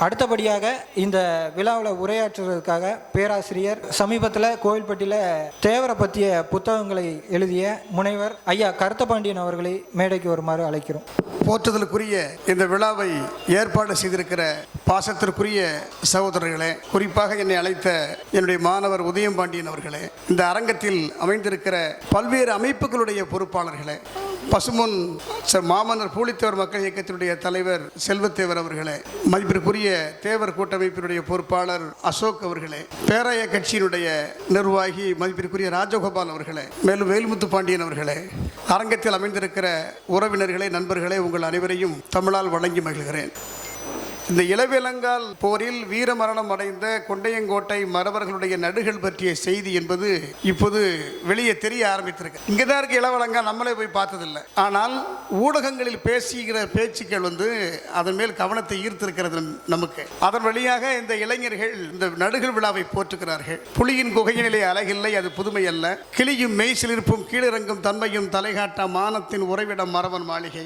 அடுத்தபடியாக இந்த விழாவில் உரையாற்றுவதற்காக பேராசிரியர் சமீபத்தில் கோவில்பட்டியில் தேவரை பற்றிய புத்தகங்களை எழுதிய முனைவர் ஐயா கருத்தபாண்டியன் அவர்களை மேடைக்கு வருமாறு அழைக்கிறோம். போற்றுதலுக்குரிய இந்த விழாவை ஏற்பாடு செய்திருக்கிற பாசத்திற்குரிய சகோதரர்களே குறிப்பாக என்னை அழைத்த என்னுடைய மாணவர் உதயம் பாண்டியன் அவர்களே இந்த அரங்கத்தில் அமைந்திருக்கிற பல்வேறு அமைப்புகளுடைய பொறுப்பாளர்களே பசுமுன் ச- மாமன்னர் பூலித்தேவர் மக்கள் இயக்கத்தினுடைய தலைவர் செல்வத்தேவர் அவர்களே மதிப்பிற்குரிய தேவர் கூட்டமைப்பினுடைய பொறுப்பாளர் அசோக் அவர்களே பேராய கட்சியினுடைய நிர்வாகி மதிப்பிற்குரிய ராஜகோபால் அவர்களே மேலும் வேலுமுத்து பாண்டியன் அவர்களே அரங்கத்தில் அமைந்திருக்கிற உறவினர்களே நண்பர்களே உங்கள் அனைவரையும் தமிழால் வழங்கி மகிழ்கிறேன். இந்த இளவேலங்கால் போரில் வீரமரணம் அடைந்த கொண்டையங்கோட்டை மறவர்களுடைய நடுகள் பற்றிய செய்தி என்பது இப்போது வெளியே தெரிய ஆரம்பித்திருக்கு. இங்கே தான் இருக்க இளவலங்கால் நம்மளே போய் பார்த்ததில்லை. ஆனால் ஊடகங்களில் பேசுகிற பேச்சுக்கள் வந்து அதன் மேல் கவனத்தை ஈர்த்திருக்கிறது நமக்கு. அதன் வழியாக இந்த இளைஞர்கள் இந்த நடுகள் விழாவை போற்றுகிறார்கள். புலியின் குகையினிலே அழகில்லை அது புதுமை அல்ல. கிளியும் மெய்சிலிருப்பும் கீழிறங்கும் தன்மையும் தலைகாட்ட மானத்தின் உறைவிடம் மரவன் மாளிகை.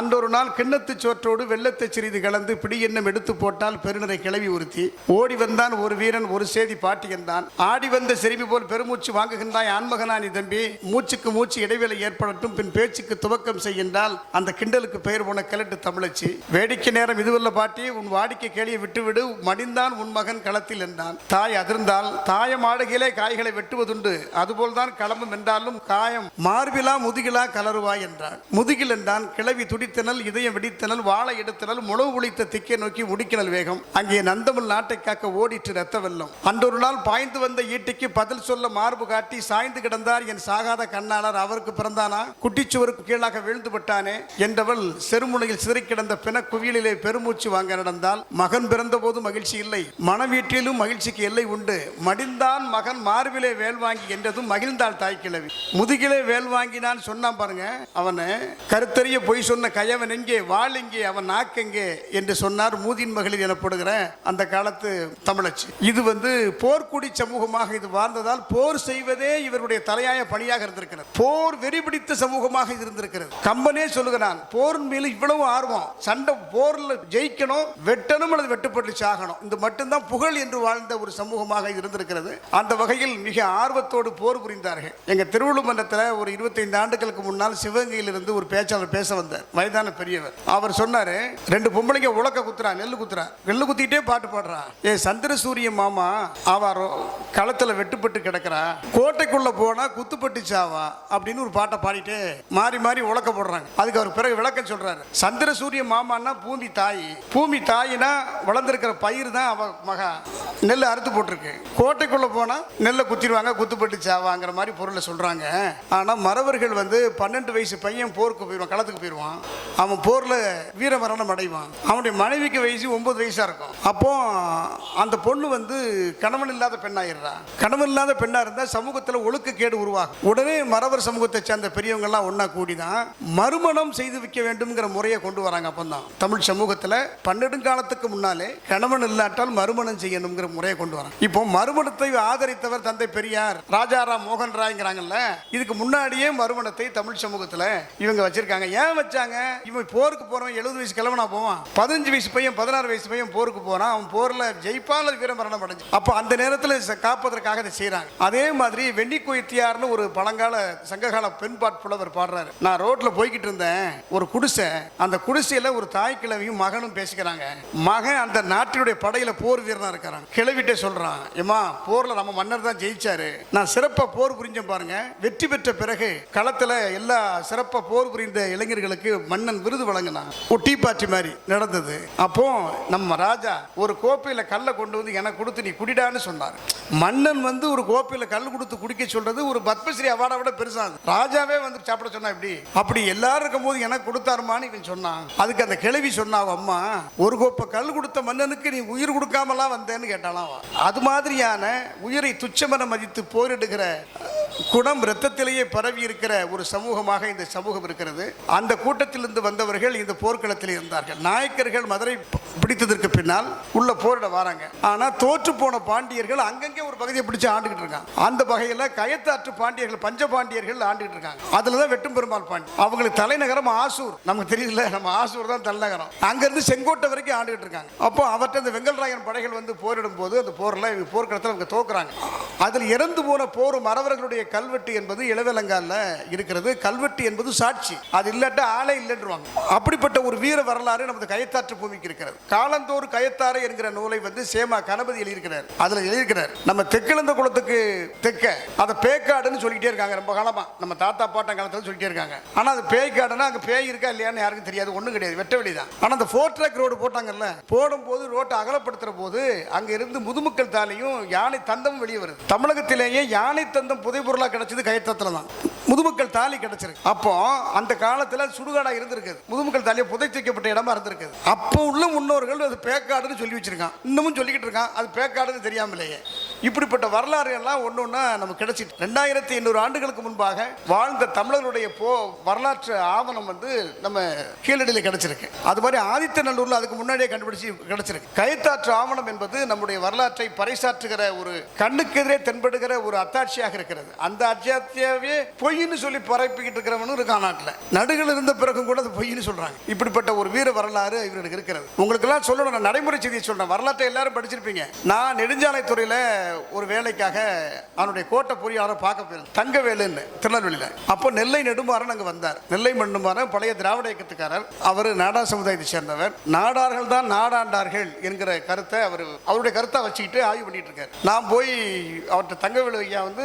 அன்றொரு நாள் கிண்ணத்துச் சோற்றோடு வெள்ளத்தை சிறிது கலந்து பிடி எண்ணம் எடுத்து போட்டால் பெருநரை கிளவி உறுத்தி. ஓடி வந்தான் ஒரு வீரன் ஒரு சேதி பாட்டியந்தான் ஆடி வந்த செருமி போல் பெருமூச்சு வாங்குகின்றாய் ஆண்மகனானி தம்பி. மூச்சுக்கு மூச்சு இடைவேளை ஏற்படட்டும் பின் பேச்சுக்கு துவக்கம் செய்கின்றால் அந்த கிண்டலுக்கு பெயர் போன கிழட்டு தமிழச்சி. வேடிக்கை நேரம் இதுவல்ல பாட்டி உன் வாடிக்கை கேளியை விட்டுவிடு மடிந்தான் உன் மகன் களத்தில் என்றான். தாய் அதிர்ந்தால் தாயம் ஆடுகிலே காய்களை வெட்டுவதுண்டு. அதுபோல் தான் களம்பும் என்றாலும் காயம். மார்பிலா முதுகிலா கலருவாய் என்றான். முதுகில் என்றான் கிளவி துடித்தனல் இதயம் வெடித்தனல் வாழை எடுத்தனல் முழவு ஒழித்த திக்கை நோக்கி முடிக்கினல் வேகம். அங்கே நந்தமிழ் நாட்டை காக்க ஓடிற்று ரத்த வெள்ளம். அன்றொரு நாள் பாய்ந்து வந்த ஈட்டிக்கு பதில் சொல்ல மார்பு காட்டி சாய்ந்து கிடந்தார் என் சாகாத கண்ணாளர். அவருக்கு பிறந்தானா? குட்டிச்சுவருக்கு கீழாக விழுந்து விட்டானே? என்றவள் செருமுனையில் சிதறி கிடந்த பிண குவியலிலே பெருமூச்சு வாங்க நடந்தால் மகன் பிறந்த போது மகிழ்ச்சி இல்லை. மனவீட்டிலும் மகிழ்ச்சிக்கு எல்லை உண்டு. மடிந்தான் மகன் மார்பிலே வேல் வாங்கி என்றதும் மகிழ்ந்தாள் தாய் கிழவி. முதுகிலே வேல் வாங்கினான் சொன்னான் பாருங்க. அவனை கருத்தறிய பொய் சொன்ன கயவன் எங்கே? வாழ் எங்கே? அவன் நாக்கெங்கே என்று சொன்னார் மூதின் மகளிர் எனப்படுகிற அந்த காலத்து தமிழச்சி. இது வந்து போர்க்குடி சமூகமாக இது வாழ்ந்ததால் போர் செய்வதே இவருடைய தலையாய பணியாக இருந்திருக்கிறது. போர் வெறிபிடித்த சமூகமாக இது இருந்திருக்கிறது. கம்பனே சொல்லுகிறான் போர் மேல இவ்வளவு ஆர்வம். சண்டை போர்ல ஜெயிக்கணும் வெட்டணும் அல்லது வெட்டுப்பட்டு சாகணும். இது மட்டும்தான் புகழ் என்று வாழ்ந்த ஒரு சமூகமாக இருந்திருக்கிறது. அந்த வகையில் மிக ஆர்வத்தோடு போர் புரிந்தார்கள். எங்க திருவள்ளுமன்றத்தில் ஒரு இருபத்தைந்து ஆண்டுகளுக்கு முன்னால் சிவகங்கையிலிருந்து ஒரு பேச்சாளர் பேச வந்தார். வயதான பெரியவர். அவர் சொன்னாரு ரெண்டு பொம்பளைங்க உலக்க குத்துற நெல்லு குத்துறான். நெல் குத்திட்டே பாட்டு பாடுறான் ஏ சந்திரசூரிய மாமா அவரோ களத்துல வெட்டுப்பட்டு கிடக்குறா. கோட்டைக்குள்ள போனா குத்துப்பட்டு சாவா அப்படின்னு ஒரு பாட்டை பாடிட்டு மாறி மாறி உலக்க போடுறாங்க. அதுக்கு அவர் பிறகு விளக்கம் சொல்றாரு. சந்திர சூரிய மாமான்னா பூமி தாய். பூமி தாயினா வளர்ந்துருக்கிற பயிர் தான் அவ மகா. நெல் அறுத்து போட்டிருக்கு. கோட்டைக்குள்ள போனா நெல்லை குத்திடுவாங்க குத்துப்பட்டு சாவாங்கிற மாதிரி பொருளை சொல்றாங்க. ஆனா மறவர்கள் வந்து பன்னெண்டு வயசு பையன் போருக்கு போயிடுவான் களத்துக்கு போயிடுவான். அவன் போர்ல வீரமரணம் அடைவான். அவனுடைய மனைவிக்கு வயசு ஒன்பது வயசாக இருக்கும். அப்போ அந்த பொண்ணு வந்து கணவன் இல்லாத பெண்ணாயிடுறா. கணவன் இல்லாத பெண்ணா இருந்தால் சமூகத்தில் ஒழுக்கக்கேடு உருவாகும். உடனே மறவர் சமூகத்தை சேர்ந்த பெரியவங்கள்லாம் ஒன்றா கூடி தான் மறுமணம் செய்து வைக்க வேண்டும்ங்கிற முறையை கொண்டு வராங்க அப்போ தான் தமிழ் சமூகத்துல பன்னெடுங்காலத்துக்கு முன்னாலே கணவன் இல்லாட்டால் மறுமணம் செய்யணுங்கிற முறையை கொண்டு வராங்க. இப்போ மறுமணத்தை ஆதரித்தவர் தந்தை பெரியார் ராஜாராம் மோகன் ராய்ங்கிறாங்கல்ல இதுக்கு முன்னாடியே மறுமணத்தை தமிழ் சமூகத்துல இவங்க வச்சிருக்காங்க. ஏன் வச்சாங்க? இவன் போருக்கு போகிறவன் எழுபது வயசு கிழவனா போவான். பதினஞ்சு வயசு பையன் பதினாறு வயசு பையன் போருக்கு போனான் அவன் போரில் ஜெயிப்பாளர் வீரமரணம் அடைஞ்சு. அப்போ அந்த நேரத்தில் காப்பதற்காக இதை செய்கிறாங்க அதே மாதிரி வெண்ணி கொய்த்தியார்னு ஒரு பழங்கால சங்ககால பெண்பாட் புலவர் பாடுறாரு. நான் ரோட்ல போய்கிட்டு இருந்தேன் ஒரு குடிசை. அந்த குடிசையில ஒரு தாய் கிழவியும் மகனும் பேசிக்கிறாங்க. மகன் அந்த நாட்டினுடைய படையில போர் வீரனாக இருக்கிறான். கிழவிட்டே சொல்றான் ஏமா போர்ல நம்ம மன்னர் தான் ஜெயிச்சாரு. நான் சிறப்பாக போர் புரிஞ்சேன் பாருங்க. வெற்றி பெற்ற பிறகு களத்துல எல்லா சிறப்பாக போர் புரிந்த இளைஞர்களுக்கு மன்னன் விருது வழங்கினான். ஒரு டீ பார்ட்டி மாதிரி நடந்தது. அப்போ நம்ம ராஜா ஒரு கோப்பையில் கல்லை கொண்டு வந்து எனக்கு கொடுத்து நீ குடிடான்னு சொன்னார். மன்னன் வந்து ஒரு கோப்பையில் கல் கொடுத்து குடிக்க சொல்றது ஒரு பத்மஸ்ரீ அவார்டை விட பெருசா ராஜாவே வந்து சாப்பிட சொன்னா இப்படி அப்படி எல்லாரும் இருக்கும்போது எனக்கு கொடுத்தாருமான்னு இவன் சொன்னான். அதுக்கு அந்த கிழவி சொன்னா அம்மா ஒரு கோப்பை கல் கொடுத்த மன்னனுக்கு நீ உயிர் கொடுக்காமலாம் வந்தேன்னு கேட்டாலாம் அது மாதிரியான உயிரை துச்சமென மதித்து போரிடுகிற குணம் ரத்தத்திலேயே பரவி இருக்கிற ஒரு சமூகமாக இந்த சமூகம் இருக்கிறது. அந்த கூட்டத்திலிருந்து வந்தவர்கள் இந்த போர்க்களத்தில் இருந்தார்கள். நாயக்கர்கள் மதுரை பிடித்ததற்கு பின்னால் உள்ள போரிட வராங்க. ஆனா தோற்று போன பாண்டியர்கள் அங்கங்கே ஒரு பகுதியை பிடிச்சு ஆண்டுகிட்டு இருக்காங்க. அந்த வகையில் கயத்தாற்று பாண்டியர்கள் பஞ்ச பாண்டியர்கள் ஆண்டுகிட்டு இருக்காங்க. அதில் தான் வெட்டும் பெருமாள் பாண்டி. அவங்களுக்கு தலைநகரம் ஆசூர். நமக்கு தெரியல நம்ம ஆசூர் தான் தலைநகரம். அங்கிருந்து செங்கோட்டை வரைக்கும் ஆண்டுகிட்டு இருக்காங்க. அப்போ அவர்கிட்ட இந்த வெங்கல்ராயன் படைகள் வந்து போரிடும் போது அந்த போர்ல போர்க்களத்தில் அவங்க தோக்குறாங்க. அதில் இறந்து போன போர் மறவர்களுடைய கல்வெட்டு என்பது இளவேலங்கால இருக்கிறது. கல்வெட்டு என்பது சாட்சி. அது இல்லாட்டா ஆளே இல்லைன்றுவாங்க. அப்படிப்பட்ட ஒரு வீர வரலாறு நமது கயத்தாற்று பூமிக்கு இருக்கிறது காலந்தோறு கயத்தாறு என்கிற நூலை வந்து சேமா கணபதி எழுதியிருக்கிறார். அதுல எழுதியிருக்கிறார் நம்ம தெக்கிழந்த குளத்துக்கு தெக்க அதை பேக்காடுன்னு சொல்லிக்கிட்டே இருக்காங்க. ரொம்ப காலமா நம்ம தாத்தா பாட்டன் காலத்துல சொல்லிட்டே இருக்காங்க. ஆனால் அது பேய்க்காடுன்னா அங்கே பேய் இருக்கா இல்லையான்னு யாருக்கும் தெரியாது. ஒன்றும் கிடையாது. வெட்ட வெளி தான் ஆனா அந்த ஃபோர் ட்ராக் ரோடு போட்டாங்கல்ல போடும்போது ரோட்டை அகலப்படுத்துகிற போது அங்க இருந்து முதுமக்கள் தாலியும் யானை தந்தமும் வெளியே வருது. தமிழகத்திலேயே யானை தந்தம் புதைப்பொருளாக கிடைச்சது கயத்தத்தில் தான். முதுமக்கள் தாலி கிடைச்சிருக்கு. அப்போ அந்த காலத்துல சுடுகாடா இருந்திருக்குது. முதுமக்கள் தாலியை புதைத்து வைக்கப்பட்ட இடமா இருந்திருக்குது. அப்போ உள்ள முன்னோர்கள் அது பேக்காடுன்னு சொல்லி வச்சிருக்கான். இன்னமும் சொல்லிக்கிட்டு இருக்கான். அது பேக்காடுன்னு தெரியாமலேயே. இப்படிப்பட்ட வரலாறு எல்லாம் ஒன்று ஒன்றா நமக்கு கிடைச்சிட்டு. ரெண்டாயிரத்தி எண்ணூறு ஆண்டுகளுக்கு முன்பாக வாழ்ந்த தமிழர்களுடைய போ வரலாற்று ஆவணம் வந்து நம்ம கீழடியில் கிடைச்சிருக்கு. அது மாதிரி ஆதித்தநல்லூரில் அதுக்கு முன்னாடியே கண்டுபிடிச்சி கிடைச்சிருக்கு. கைத்தாற்று ஆவணம் என்பது நம்முடைய வரலாற்றை பறைசாற்றுகிற ஒரு கண்ணுக்கு எதிரே தென்படுகிற ஒரு அத்தாட்சியாக இருக்கிறது. அந்த அத்தியாத்தியாவே பொய்ன்னு சொல்லி பரப்பிக்கிட்டு இருக்கிறவனும் இருக்கா நாட்டில் நடுகள் இருந்த பிறகும் கூட அது பொய்ன்னு சொல்கிறாங்க இப்படிப்பட்ட ஒரு வீர வரலாறு இவர்களுக்கு இருக்கிறது. உங்களுக்கெல்லாம் சொல்லணும் நான் நடைமுறை செய்தியை சொல்கிறேன் வரலாற்றை எல்லாரும் படிச்சிருப்பீங்க. நான் நெடுஞ்சாலைத்துறையில ஒரு வேலைக்காக அவனுடைய கோட்டை பொறியாளரை பார்க்க போயிருந்தேன். தங்கவேலுன்னு திருநெல்வேலியில். அப்போ நெல்லை நெடுமாறன் அங்கே வந்தார். நெல்லை நெடுமாறன் பழைய திராவிட இயக்கத்துக்காரர். அவர் நாடார் சமுதாயத்தை சேர்ந்தவர். நாடார்கள் தான் நாடாண்டார்கள் என்கிற கருத்தை அவர் அவருடைய கருத்தை வச்சுக்கிட்டு ஆய்வு பண்ணிட்டு இருக்கார். நான் போய் அவர்கிட்ட தங்கவேலு ஐயா வந்து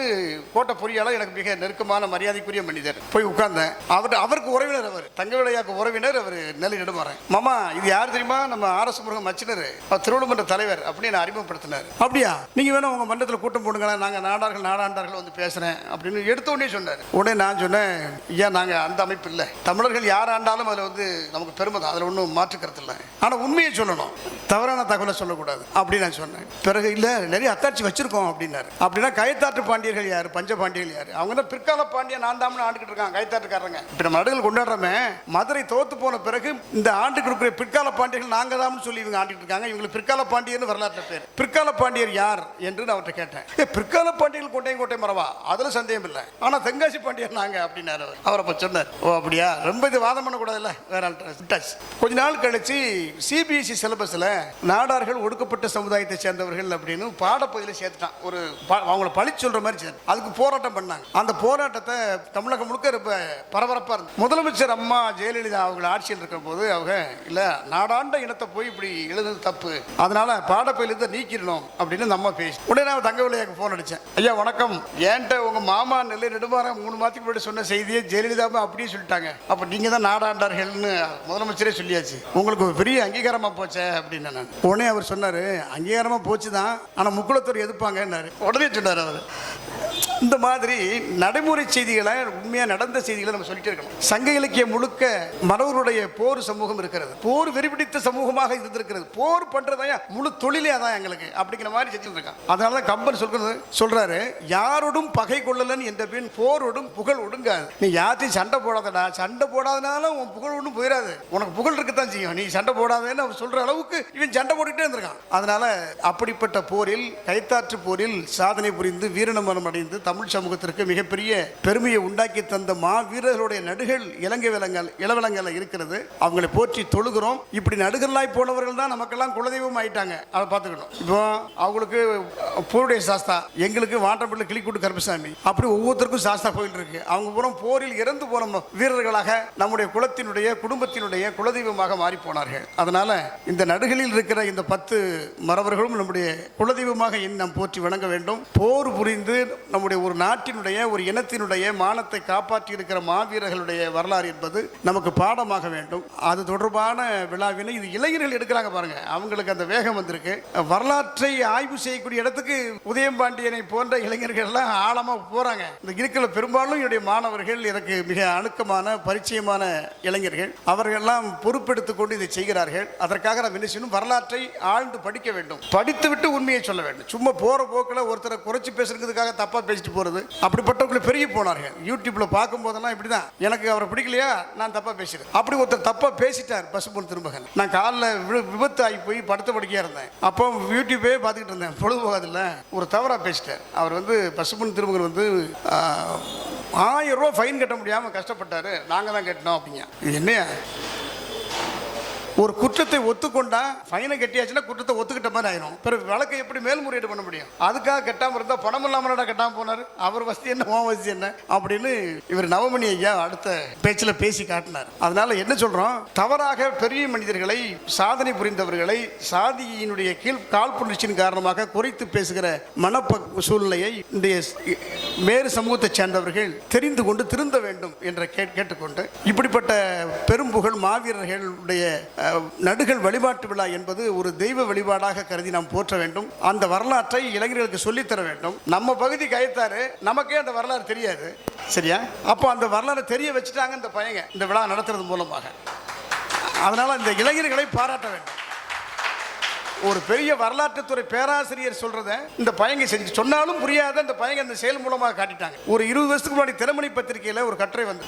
கோட்டை பொறியாளர் எனக்கு மிக நெருக்கமான மரியாதைக்குரிய மனிதர். போய் உட்கார்ந்தேன். அவர் அவருக்கு உறவினர் அவர். தங்கவேலு ஐயாவுக்கு உறவினர் அவர் நெல்லை நெடுமாறன். மாமா இது யார் தெரியுமா? நம்ம ஆர்எஸ் முருகன் மச்சினர். திருவள்ளுமன்ற தலைவர் அப்படின்னு அறிமுகப்படுத்தினார். அப்படியா? நீங்க வேணும் உங்க மன்றத்தில் கூட்டம் போடுங்களேன். நாங்கள் நாடார்கள் நாடாண்டார்கள் வந்து பேசுகிறேன் அப்படின்னு எடுத்தோடனே சொன்னார். உடனே நான் சொன்னேன் ஐயா நாங்கள் அந்த அமைப்பு இல்லை? தமிழர்கள் யார் ஆண்டாலும் அதில் வந்து நமக்கு பெருமை தான். அதில் ஒன்றும் மாற்றுக்கிறது இல்லை. ஆனால் உண்மையை சொல்லணும். தவறான தகவலை சொல்லக்கூடாது அப்படின்னு நான் சொன்னேன். பிறகு இல்லை நிறைய அத்தாட்சி வச்சுருக்கோம் அப்படின்னாரு. அப்படின்னா கயத்தாற்று பாண்டியர்கள் யார்? பஞ்ச பாண்டியர்கள் யார்? அவங்க தான் பிற்கால பாண்டியன் நான் தான் ஆண்டுகிட்டு இருக்காங்க கைத்தாட்டுக்காரங்க. இப்போ நம்ம நடுகள் கொண்டாடுறோமே மதுரை தோத்து போன பிறகு இந்த ஆண்டுக்கு இருக்கிற பிற்கால பாண்டியர்கள் நாங்கள் தான் சொல்லி இவங்க ஆண்டுகிட்டு இருக்காங்க. இவங்களுக்கு பிற்கால பாண்டியர்னு வரலாற்று பேர். பிற்கால பாண்டியர் யார் என்று நான் அவர்கிட்ட கேட்டேன். பிற்கால பாண்டியர்கள் கோட்டையும் கோட்டை மரவா அதுல சந்தேகம் இல்லை. ஆனால் தென்காசி பாண்டியர் நாங்க அப்படின்னாரு அவர். அப்போ சொன்னார் ஓ அப்படியா? ரொம்ப இது வாதம் பண்ணக்கூடாதுல்ல? வேற டச் கொஞ்ச நாள் கழிச்சு சிபிஎஸ்சி சிலபஸ்ல நாடார்கள் ஒடுக்கப்பட்ட சமுதாயத்தை சேர்ந்தவர்கள் அப்படின்னு பாடப்பகுதியில் சேர்த்துட்டான். ஒரு ப- அவங்கள பழி சொல்ற மாதிரி சேர்த்து அதுக்கு போராட்டம் பண்ணாங்க. அந்த போராட்டத்தை தமிழகம் முழுக்க ரொம்ப பரபரப்பாக இருந்தது. முதலமைச்சர் அம்மா ஜெயலலிதா அவங்க ஆட்சியில் இருக்கிற போது அவங்க இல்லை நாடாண்ட இனத்தை போய் இப்படி எழுதுறது தப்பு. அதனால பாடப்பகுதியிலிருந்து நீக்கிடணும் அப்படின்னு நம்ம அம்மா பேசி உடனே நான் தங்கவிலையாக்கு ஃபோன் அடித்தேன் ஐயா வணக்கம். ஏன்ட்ட உங்கள் மாமா நெல்லை நெடுமாறன் மூணு மாதத்துக்கு முன்னாடி சொன்ன செய்தியை ஜெயலலிதாவும் அப்படியே சொல்லிட்டாங்க. அப்போ நீங்க தான் நாடாண்டார்கள்னு முதலமைச்சரே சொல்லியாச்சு. உங்களுக்கு ஒரு பெரிய அங்கீகாரமாக போச்சே அப்படின்னு நான். உடனே அவர் சொன்னார் அங்கீகாரமாக போச்சு தான் ஆனால் முக்குளத்தூர் எதிர்ப்பாங்கன்னாரு உடனே சொன்னார் அவர். இந்த மாதிரி நடைமுறை செய்திகளை உண்மையாக நடந்த செய்திகளை நம்ம சொல்லிட்டு இருக்கணும். சங்க இலக்கியம் முழுக்க மறவருடைய போர் சமூகம் இருக்கிறது. போர் வெறிபிடித்த சமூகமாக இருந்திருக்கிறது. போர் பண்றதா முழு தொழிலே அதான் எங்களுக்கு அப்படிங்கிற மாதிரி செஞ்சுட்டு இருக்கான் அதனால தான் கம்பன் சொல்றது சொல்றாரு யாரோடும் பகை கொள்ளலன்னு என்ற பின் போரோடும் புகழ் ஒடுங்காது. நீ யார்த்தையும் சண்டை போடாதடா. சண்டை போடாதனால உன் புகழ் ஒன்றும் போயிடாது உனக்கு புகழ் இருக்கத்தான் செய்யும். நீ சண்டை போடாதேன்னு அவன் சொல்ற அளவுக்கு இவன் சண்டை போட்டுக்கிட்டே இருந்திருக்கான். அதனால அப்படிப்பட்ட போரில் கைத்தாற்று போரில் சாதனை புரிந்து வீரநமனம் அடைந்து தமிழ் சமூகத்திற்கு மிகப்பெரிய பெருமையை உண்டாக்கி தந்த மா வீரர்களுடைய நடுகள் இலங்கை விலங்கல் இளவிலங்கல இருக்கிறது. அவங்களை போற்றி தொழுகிறோம். இப்படி நடுகர்களாய் போனவர்கள் தான் நமக்கெல்லாம் குலதெய்வம் ஆயிட்டாங்க. அதை பார்த்துக்கணும். இப்போ அவங்களுக்கு போருடைய சாஸ்தா எங்களுக்கு வாட்டப்பள்ளி கிளிக்கூட்டு கருப்பசாமி அப்படி ஒவ்வொருத்தருக்கும் சாஸ்தா கோயில் இருக்கு. அவங்க புறம் போரில் இறந்து போன வீரர்களாக நம்முடைய குலத்தினுடைய குடும்பத்தினுடைய குலதெய்வமாக மாறி போனார்கள் அதனால இந்த நடுகளில் இருக்கிற இந்த பத்து மறவர்களும் நம்முடைய குலதெய்வமாக எண்ணி நாம் போற்றி வணங்க வேண்டும். போர் புரிந்து நம்முடைய ஒரு நாட்டினுடைய ஒரு இனத்தினுடைய மானத்தை காப்பாற்றி இருக்கிற மாவீரர்களுடைய வரலாறு என்பது நமக்கு பாடமாக வேண்டும். அது தொடர்பான விழாவினை இது இளைஞர்கள் எடுக்கிறாங்க பாருங்க. அவங்களுக்கு அந்த வேகம் வந்திருக்கு. வரலாற்றை ஆய்வு செய்யக்கூடிய இடத்துக்கு உதயம்பாண்டியனை போன்ற இளைஞர்கள் எல்லாம் ஆழமா போறாங்க. இந்த இருக்கிற பெரும்பாலும் என்னுடைய மாணவர்கள் எனக்கு மிக அணுக்கமான பரிச்சயமான இளைஞர்கள். அவர்கள்லாம் பொறுப்பெடுத்துக் கொண்டு இதை செய்கிறார்கள். அதற்காக நாம் என்ன செய்யணும்? வரலாற்றை ஆழ்ந்து படிக்க வேண்டும். படித்துவிட்டு உண்மையை சொல்ல வேண்டும். சும்மா போற போக்கில் ஒருத்தரை குறைச்சி பேசுறதுக்காக தப்பா பேசி பேசிட்டு போகிறது அப்படிப்பட்டவங்களை பெருகி போனார்கள். யூடியூப்பில் பார்க்கும்போதெல்லாம் இப்படி தான் எனக்கு அவரை பிடிக்கலையா? நான் தப்பாக பேசிடுறேன் அப்படி ஒருத்தர் தப்பாக பேசிட்டார் பசுபொன் திருமகன் நான் காலில் விழு விபத்து ஆகி போய் படுத்த படிக்கையாக இருந்தேன். அப்போ யூடியூப்பே பார்த்துக்கிட்டு இருந்தேன். பொழுது போகாதில்ல. ஒரு தவறாக பேசிட்டார் அவர் வந்து பசுபொன் திருமகன் வந்து ஆயிரம் ரூபா ஃபைன் கட்ட முடியாமல் கஷ்டப்பட்டார். நாங்கள் தான் கட்டினோம் அப்படிங்க. இது என்னையா? ஒரு குற்றத்தை ஒத்துக்கொண்டா ஃபைனை கட்டியாச்சுன்னா குற்றத்தை ஒத்துக்கிட்ட மாதிரி ஆயிரும். பிறகு வழக்கை எப்படி மேல்முறையீடு பண்ண முடியும்? அதுக்காக கட்டாமல் இருந்தால் பணம் இல்லாமல் கட்டாமல் போனார். அவர் வசதி என்ன உன் வசதி என்ன? அப்படின்னு இவர் நவமணி ஐயா அடுத்த பேச்சில் பேசி காட்டினார். அதனால என்ன சொல்றோம்? தவறாக பெரிய மனிதர்களை சாதனை புரிந்தவர்களை சாதியினுடைய கீழ் காழ்ப்புணர்ச்சியின் காரணமாக குறைத்து பேசுகிற மனப்ப சூழ்நிலையை இன்றைய வேறு சமூகத்தைச் சேர்ந்தவர்கள் தெரிந்து கொண்டு திருந்த வேண்டும் என்ற கேட்டுக்கொண்டு இப்படிப்பட்ட பெரும்புகழ் மாவீரர்களுடைய நடுகள் வழிபாட்டு விழா என்பது ஒரு தெய்வ வழிபாடாக கருதி நாம் போற்ற வேண்டும். அந்த வரலாற்றை இளைஞர்களுக்கு சொல்லித்தர வேண்டும். நம்ம பகுதி கயத்தாரு நமக்கே அந்த வரலாறு தெரியாது. சரியா? அப்போ அந்த வரலாறு தெரிய வச்சுட்டாங்க இந்த பையங்க இந்த விழா நடத்துறது மூலமாக. அதனால் இந்த இளைஞர்களை பாராட்ட வேண்டும். ஒரு பெரிய வரலாற்றுத்துறை பேராசிரியர் சொல்றத இந்த பயங்க செஞ்சு சொன்னாலும் புரியாத இந்த பயங்க இந்த செயல் மூலமாக காட்டிட்டாங்க. ஒரு இருபது வருஷத்துக்கு முன்னாடி திறமணி பத்திரிகையில் ஒரு கட்டுரை வந்து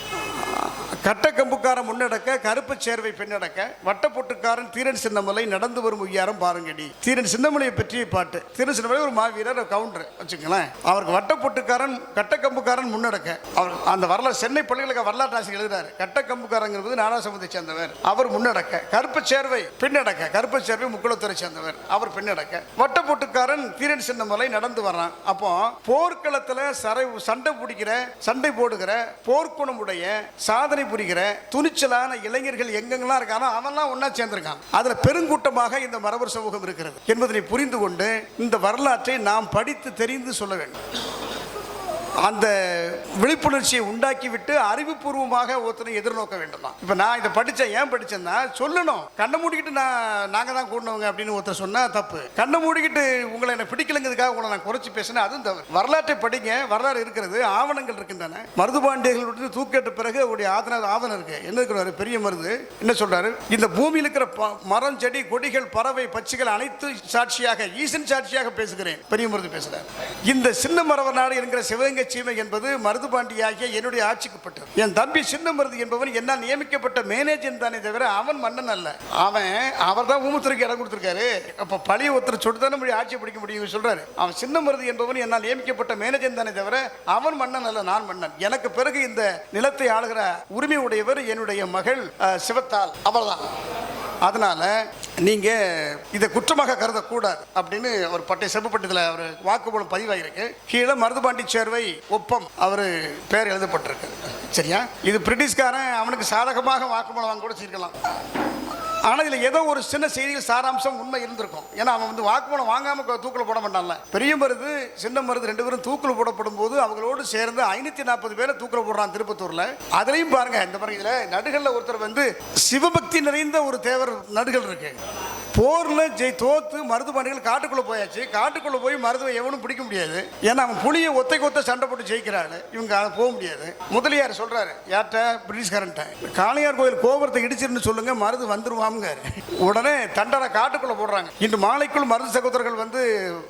கட்டக்கம்புக்காரன் முன்னடக்க கருப்பு சேர்வை பின்னடக்க வட்டப்பொட்டுக்காரன் தீரன் சின்னமலை நடந்து வரும் உய்யாரம் பாருங்கடி. தீரன் சின்னமலையை பற்றிய பாட்டு. தீரன் சின்னமலை ஒரு மாவீரர் ஒரு கவுண்டர் வச்சுக்கங்களேன். அவருக்கு வட்டப்பொட்டுக்காரன் கட்டக்கம்புக்காரன் முன்னடக்க. அவர் அந்த வரலாறு சென்னை பல்கலைக்கழக வரலாற்று ஆசிரியர் எழுதுறாரு. கட்டக்கம்புக்காரங்கிறது நாடா சமூகத்தை சேர்ந்தவர். அவர் முன்னடக்க. கருப்பு சேர்வை பின்னடக்க. கருப்பு சேர்வை முக்குளத்துறை சேர்ந்தவர். அவர் பின்னடக்க. வட்டப்பொட்டுக்காரன் தீரன் சின்னமலை நடந்து வர்றான். அப்போ போர்க்களத்தில் சரை சண்டை பிடிக்கிற சண்டை போடுகிற போர்க்குணமுடைய சாதனை புரிகிற துணிச்சலான இளைஞர்கள் எங்கெங்கெல்லாம் இருக்கானோ அவெல்லாம் ஒன்றா சேர்ந்திருக்கான். அதுல பெருங்கூட்டமாக இந்த மரபர் சமூகம் இருக்கிறது. என்பதனை புரிந்து கொண்டு இந்த வரலாற்றை நாம் படித்து தெரிந்து சொல்ல வேண்டும். அந்த விழிப்புணர்ச்சியை உண்டாக்கிவிட்டு அறிவுபூர்வமாக ஒருத்தனை எதிர்நோக்க வேண்டும் இப்போ நான் இதை படித்தேன் ஏன் படித்தேன்னா சொல்லணும். கண்ணை மூடிக்கிட்டு நான் நாங்கள் தான் கூடினவங்க அப்படின்னு ஒருத்தர் சொன்னால் தப்பு. கண்ணை மூடிக்கிட்டு உங்களை என்ன பிடிக்கலங்கிறதுக்காக உங்களை நான் குறைச்சி பேசினேன் அதுவும் தவறு. வரலாற்றை படிங்க வரலாறு இருக்கிறது ஆவணங்கள் இருக்கின்றன. மருதுபாண்டியர்கள் விட்டு தூக்கிட்ட பிறகு அவருடைய ஆதன ஆவணம் இருக்கு. என்ன இருக்கிறாரு? பெரிய மருது. என்ன சொல்றாரு? இந்த பூமியில் இருக்கிற மரம் செடி கொடிகள் பறவை பச்சிகள் அனைத்து சாட்சியாக ஈசன் சாட்சியாக பேசுகிறேன். பெரிய மருது பேசுகிறார் இந்த சின்ன மரவர் நாடு என்கிற சிவகங்கை சீமை என்பது மருதுபாண்டியாகிய என்னுடைய ஆட்சிக்குப்பட்டது என் தம்பி சின்ன மருது என்பவன் என்னால் நியமிக்கப்பட்ட மேனேஜர் தானே தவிர அவன் மன்னன் அல்ல. அவன் அவர் தான் ஊமத்திற்கு இடம் கொடுத்துருக்காரு. அப்போ பழைய ஒருத்தர் சொல்லிட்டு தானே முடியும் ஆட்சி பிடிக்க முடியும் சொல்றாரு. அவன் சின்ன மருது என்பவன் என்னால் நியமிக்கப்பட்ட மேனேஜர் தானே தவிர அவன் மன்னன் அல்ல நான் மன்னன். எனக்கு பிறகு இந்த நிலத்தை ஆளுகிற உரிமை உடையவர் என்னுடைய மகள் அஹ், சிவத்தாள் அவள்தான் அதனால நீங்க இதை குற்றமாக கருதக்கூடாது அப்படின்னு ஒரு பட்டை செப்புப்பட்டத்தில் அவர் வாக்குமூலம் பதிவாகிருக்கு கீழே மருதுபாண்டி சேர்வை ஒப்பம் அவர் பேர் எழுதப்பட்டிருக்கு. சரியா? இது பிரிட்டிஷ்காரன் அவனுக்கு சாதகமாக வாக்குமூலம் வாங்க கூட செய்யலாம் ஆனால் இதில் ஏதோ ஒரு சின்ன செய்தியில் சாராம்சம் உண்மை இருந்திருக்கும். ஏன்னா அவன் வந்து வாக்குமூலம் வாங்காமல் தூக்கில் போட மாட்டான்ல. பெரிய மருது சின்ன மருது ரெண்டு பேரும் தூக்கில் போடப்படும் போது அவங்களோடு சேர்ந்து ஐநூற்றி நாற்பது பேரை தூக்கில் போடுறான் திருப்பத்தூரில். அதுலேயும் பாருங்கள் இந்த பாருங்க இதில் நடுகளில் ஒருத்தர் வந்து சிவபக்தி நிறைந்த ஒரு தேவர் நடுகள் இருக்கு. போரில் ஜெய் தோத்து மருதுபாணிகள் காட்டுக்குள்ளே போயாச்சு. காட்டுக்குள்ளே போய் மருதுவை எவனும் பிடிக்க முடியாது. ஏன்னா அவன் புளியை ஒத்தை கொத்த சண்டை போட்டு ஜெயிக்கிறாரு இவங்க போக முடியாது. முதலியார் சொல்கிறாரு யார்கிட்ட? பிரிட்டிஷ்காரன்ட்ட. காளையார் கோயில் கோபுரத்தை இடிச்சிருந்து சொல்லுங்க மருது வந்துருவாமுங்காரு. உடனே தண்டனை காட்டுக்குள்ளே போடுறாங்க. இன்று மாலைக்குள் மருது சகோதரர்கள் வந்து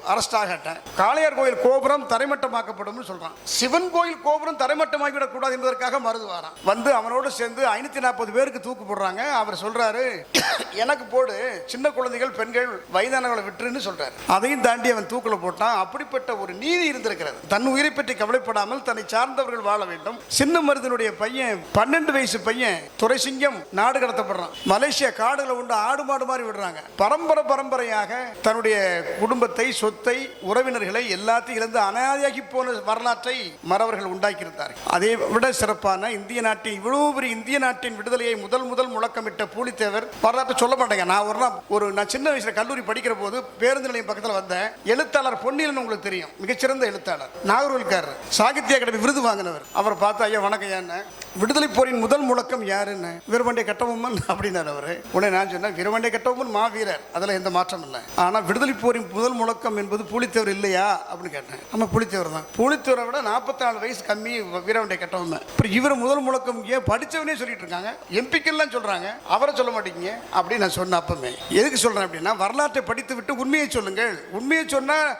அரெஸ்ட் ஆகட்டேன். காளையார் கோயில் கோபுரம் தரைமட்டமாக்கப்படும் சொல்கிறான் சிவன் கோயில் கோபுரம் தரைமட்டமாக்கிவிடக் கூடாது என்பதற்காக மருது வாரான். வந்து அவனோடு சேர்ந்து ஐநூற்றி நாற்பது பேருக்கு தூக்கு போடுறாங்க. அவர் சொல்கிறாரு எனக்கு போடு சின்ன குழந்தைகள் பெண்கள் வயதானவங்களை விட்டுருன்னு சொல்றாரு. அதையும் தாண்டி அவன் தூக்கில் போட்டான். அப்படிப்பட்ட ஒரு நீதி இருந்திருக்கிறது. தன் உயிரை பற்றி கவலைப்படாமல் தன்னை சார்ந்தவர்கள் வாழ வேண்டும். சின்ன மருதனுடைய பையன் பன்னெண்டு வயசு பையன் துறைசிங்கம் நாடு கடத்தப்படுறான். மலேசியா காடுகளை உண்டு ஆடு மாடு மாதிரி விடுறாங்க. பரம்பரை பரம்பரையாக தன்னுடைய குடும்பத்தை சொத்தை உறவினர்களை எல்லாத்தையும் இழந்து அனாதையாகி போன வரலாற்றை மறவர்கள் உண்டாக்கியிருந்தார்கள். அதை விட சிறப்பான இந்திய நாட்டின் இவ்வளவு பெரிய இந்திய நாட்டின் விடுதலையை முதல் முதல் முழக்கமிட்ட பூலித்தேவர் வரலாற்றை சொல்ல மாட்டேங்க. நான் ஒரு நாள் ஒரு நான் சின்ன வயசுல கல்லூரி படிக்கிற போது பேருந்து நிலையம் பக்கத்தில் வந்தேன். எழுத்தாளர் பொன்னியில் உங்களுக்கு தெரியும். மிகச்சிறந்த எழுத்தாளர். நாகர்கோவில்காரர். சாகித்ய அகாடமி விருது வாங்கினவர். அவரை பார்த்து ஐயா வணக்கம் ஏன்னு விடுதலை போரின் முதல் முழக்கம் யாருன்னு? வீரபாண்டிய கட்டபொம்மன் அப்படின்னார் அவர். உடனே நான் சொன்னேன் வீரபாண்டிய கட்டபொம்மன் மாவீரர். அதில் எந்த மாற்றம் இல்லை. ஆனால் விடுதலை போரின் முதல் முழக்கம் என்பது புலித்தேவர் இல்லையா? அப்படின்னு கேட்டேன். நம்ம புலித்தேவர் தான். புலித்தேவரை விட நாற்பத்தி நாலு வயசு கம்மி வீரபாண்டிய கட்டபொம்மன். இப்போ இவர் முதல் முழக்கம் ஏன் படிச்சவனே சொல்லிட்டு இருக்காங்க? எம்பிக்கெல்லாம் சொல்கிறாங்க அவரை சொல்ல மாட்டேங்க. அப்படின்னு நான் சொன்ன அப்பமே எதுக்கு சொல்கிறேன் அப்படின்னா வரலாற்றை படித்து விட்டு உண்மையை சொல்லுங்கள். உண்மையை சொன்னால்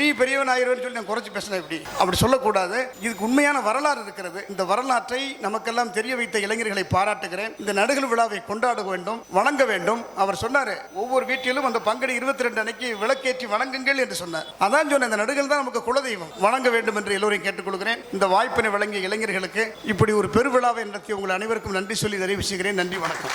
நீ பெரியவன் ஆயிரவன் சொல்லி நான் குறைச்சி பேசினேன் இப்படி அப்படி சொல்லக்கூடாது. இதுக்கு உண்மையான வரலாறு இருக்கிறது. இந்த வரலாற்றை நமக்கெல்லாம் தெரிய வைத்த இளைஞர்களை பாராட்டுகிறேன். இந்த நடுகள் விழாவை கொண்டாட வேண்டும் வணங்க வேண்டும். அவர் சொன்னாரு ஒவ்வொரு வீட்டிலும் அந்த பங்குனி இருபத்தி ரெண்டு அன்னைக்கு விளக்கேற்றி வணங்குங்கள் என்று சொன்னார். அதான் சொன்ன இந்த நடுகள் தான் நமக்கு குலதெய்வம். வணங்க வேண்டும் என்று எல்லோரையும் கேட்டுக்கொள்கிறேன். இந்த வாய்ப்பினை வழங்கிய இளைஞர்களுக்கு இப்படி ஒரு பெருவிழாவை நடத்திய உங்கள் அனைவருக்கும் நன்றி சொல்லி நிறைவு நன்றி வணக்கம்.